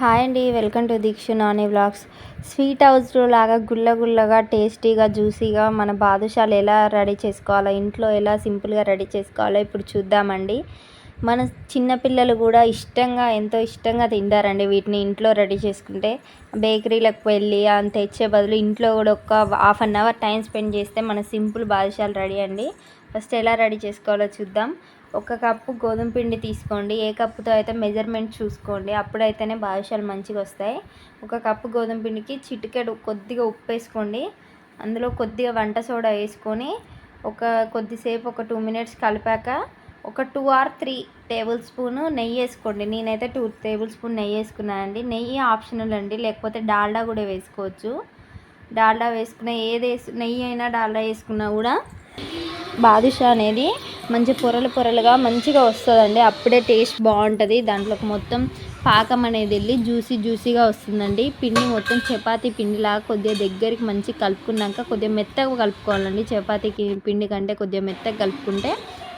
Hi అండి welcome to Deekshu Nani vlogs. Sweet హౌస్లో లాగా గుల్ల గుల్లగా టేస్టీగా జ్యూసీగా మన బాదుషాలు ఎలా రెడీ చేసుకోవాలో ఇంట్లో ఎలా సింపుల్గా రెడీ చేసుకోవాలో ఇప్పుడు చూద్దామండి. మన చిన్నపిల్లలు కూడా ఇష్టంగా ఎంతో ఇష్టంగా తింటారండి. వీటిని ఇంట్లో రెడీ చేసుకుంటే బేకరీలకు వెళ్ళి అంత తెచ్చే బదులు ఇంట్లో కూడా ఒక half an hour time spend చేస్తే మన సింపుల్ బాదుషాలు రెడీ అండి. ఫస్ట్ ఎలా రెడీ చేసుకోవాలో చూద్దాం. ఒక కప్పు గోధుమ పిండి తీసుకోండి. ఏ కప్పుతో అయితే మెజర్మెంట్ చూసుకోండి అప్పుడైతేనే బాదుషాలు మంచిగా వస్తాయి. ఒక కప్పు గోధుమ పిండికి చిటికెడు కొద్దిగా ఉప్పు వేసుకోండి. అందులో కొద్దిగా వంట సోడా వేసుకొని ఒక కొద్దిసేపు ఒక టూ మినిట్స్ కలిపాక ఒక two or three tablespoon నెయ్యి వేసుకోండి. నేనైతే టూ టేబుల్ స్పూన్ నెయ్యి వేసుకున్నానండి. నెయ్యి ఆప్షనల్ అండి. లేకపోతే డాల్డా కూడా వేసుకోవచ్చు. డాల్డా వేసుకున్న ఏది వేసు నెయ్యి అయినా డాల్డా వేసుకున్నా కూడా బాదుషా అనేది మంచి పొరలు పొరలుగా మంచిగా వస్తుందండి. అప్పుడే టేస్ట్ బాగుంటుంది. దాంట్లోకి మొత్తం పాకం అనేది వెళ్ళి జ్యూసీ జ్యూసీగా వస్తుందండి. పిండి మొత్తం చపాతీ పిండిలాగా కొద్దిగా దగ్గరికి మంచి కలుపుకున్నాక కొద్దిగా మెత్తగా కలుపుకోవాలండి. చపాతీకి పిండి కంటే కొద్దిగా మెత్తగా కలుపుకుంటే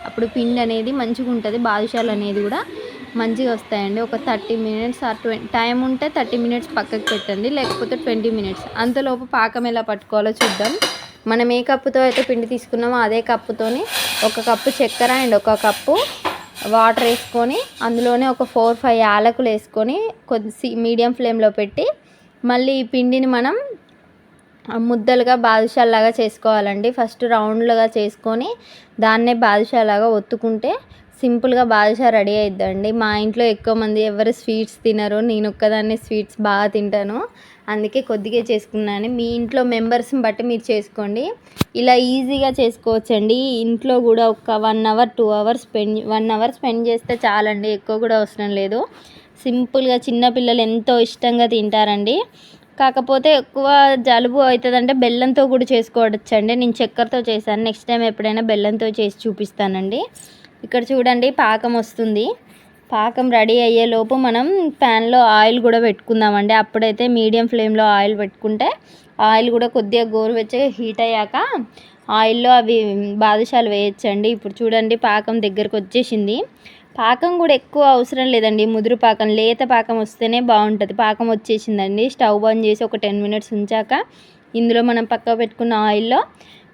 అప్పుడు పిండి అనేది మంచిగా ఉంటుంది బాదుషాలు అనేది కూడా మంచిగా వస్తాయండి. ఒక థర్టీ మినిట్స్ ఆ ట్వంటీ టైం ఉంటే థర్టీ మినిట్స్ పక్కకు పెట్టండి లేకపోతే ట్వంటీ మినిట్స్. అంతలోపు పాకం ఎలా పట్టుకోవాలో చూద్దాం. మనం ఏ కప్పుతో అయితే పిండి తీసుకున్నామో అదే కప్పుతోని ఒక కప్పు చక్కెర అండ్ ఒక కప్పు వాటర్ వేసుకొని అందులోనే ఒక ఫోర్ ఫైవ్ యాలకులు వేసుకొని కొద్ది మీడియం ఫ్లేమ్లో పెట్టి మళ్ళీ ఈ పిండిని మనం ముద్దలుగా బాదుషాలాగా చేసుకోవాలండి. ఫస్ట్ రౌండ్లుగా చేసుకొని దాన్నే బాదుషాలాగా ఒత్తుకుంటే సింపుల్గా బాదుషా రెడీ అయిద్దండి. మా ఇంట్లో ఎక్కువ మంది ఎవరు స్వీట్స్ తినరు నేను ఒక్కదాన్ని స్వీట్స్ బాగా తింటాను. అందుకే కొద్దిగా చేసుకున్నాను. మీ ఇంట్లో మెంబర్స్ని బట్టి మీరు చేసుకోండి. ఇలా ఈజీగా చేసుకోవచ్చండి. ఇంట్లో కూడా ఒక one hour two hours spend one hour spend చేస్తే చాలండి. ఎక్కువ కూడా అవసరం లేదు. సింపుల్గా చిన్నపిల్లలు ఎంతో ఇష్టంగా తింటారండి. కాకపోతే ఎక్కువ జలుబు అవుతుందంటే బెల్లంతో కూడా చేసుకోవచ్చండి. నేను చక్కెరతో చేశాను. నెక్స్ట్ టైం ఎప్పుడైనా బెల్లంతో చేసి చూపిస్తానండి. ఇక్కడ చూడండి పాకం వస్తుంది. పాకం రెడీ అయ్యేలోపు మనం ప్యాన్లో ఆయిల్ కూడా పెట్టుకుందామండి. అప్పుడైతే మీడియం ఫ్లేమ్లో ఆయిల్ పెట్టుకుంటే ఆయిల్ కూడా కొద్దిగా గోరువెచ్చగా హీట్ అయ్యాక ఆయిల్లో అవి బాదుషాలు వేయచ్చండి. ఇప్పుడు చూడండి పాకం దగ్గరకు వచ్చేసింది. పాకం కూడా ఎక్కువ అవసరం లేదండి. ముదురు పాకం లేత పాకం వస్తేనే బాగుంటుంది. పాకం వచ్చేసిందండి. స్టవ్ బంద్ చేసి ఒక టెన్ మినిట్స్ ఉంచాక ఇందులో మనం పక్క పెట్టుకున్న ఆయిల్లో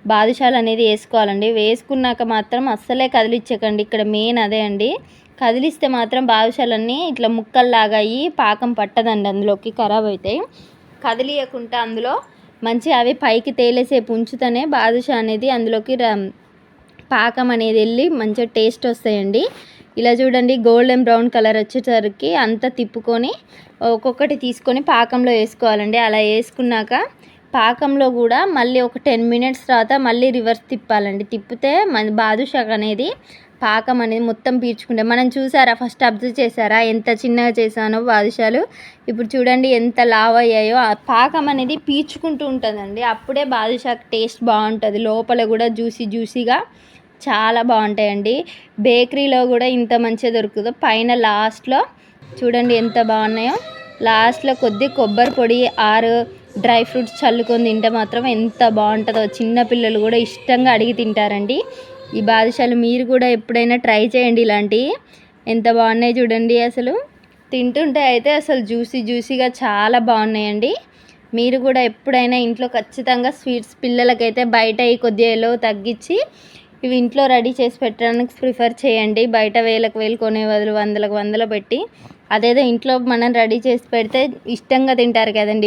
బాదుషాలు అనేది వేసుకోవాలండి. వేసుకున్నాక మాత్రం అస్సలే కదిలించకండి ఇక్కడ మెయిన్ అదే అండి. కదిలిస్తే మాత్రం బాదుషాలన్నీ ఇట్లా ముక్కల్లాగా అయ్యి పాకం పట్టదండి అందులోకి ఖరాబ్ అవుతాయి కదిలియకుండా అందులో మంచి అవి పైకి తేలేసేపు ఉంచుతూనే బాదుషా అనేది అందులోకి పాకం అనేది వెళ్ళి మంచిగా టేస్ట్ వస్తాయండి. ఇలా చూడండి గోల్డెన్ బ్రౌన్ కలర్ వచ్చేసరికి అంతా తిప్పుకొని ఒక్కొక్కటి తీసుకొని పాకంలో వేసుకోవాలండి. అలా వేసుకున్నాక పాకంలో కూడా మళ్ళీ ఒక టెన్ మినిట్స్ తర్వాత మళ్ళీ రివర్స్ తిప్పాలండి. తిప్పితే మన బాదుషాక్ అనేది పాకం అనేది మొత్తం పీల్చుకుంటే మనం చూసారా ఫస్ట్ అబ్జర్వ్ చేసారా ఎంత చిన్నగా చేశానో బాదుషాలు. ఇప్పుడు చూడండి ఎంత లావ్ అయ్యాయో. ఆ పాకం అనేది పీల్చుకుంటూ ఉంటుందండి. అప్పుడే బాదుషాక్ టేస్ట్ బాగుంటుంది. లోపల కూడా జ్యూసీ జ్యూసీగా చాలా బాగుంటాయండి. బేకరీలో కూడా ఇంత మంచిగా దొరుకుతుందో పైన లాస్ట్లో చూడండి ఎంత బాగున్నాయో. లాస్ట్లో కొద్ది కొబ్బరి పొడి ఆరు డ్రై ఫ్రూట్స్ చల్లుకొని తింటే మాత్రం ఎంత బాగుంటుందో. చిన్నపిల్లలు కూడా ఇష్టంగా అడిగి తింటారండి. ఈ బాదుషాలు మీరు కూడా ఎప్పుడైనా ట్రై చేయండి ఇలాంటివి ఎంత బాగున్నాయి చూడండి అసలు. తింటుంటే అయితే అసలు జ్యూసీ జ్యూసీగా చాలా బాగున్నాయండి. మీరు కూడా ఎప్పుడైనా ఇంట్లో ఖచ్చితంగా స్వీట్స్ పిల్లలకైతే బయట ఈ కొద్దిగా తగ్గించి ఇవి ఇంట్లో రెడీ చేసి పెట్టడానికి ప్రిఫర్ చేయండి. బయట వేలకు వేలు కొనే బదులు వందలకు వందలు పెట్టి అదేదో ఇంట్లో మనం రెడీ చేసి పెడితే ఇష్టంగా తింటారు కదండి.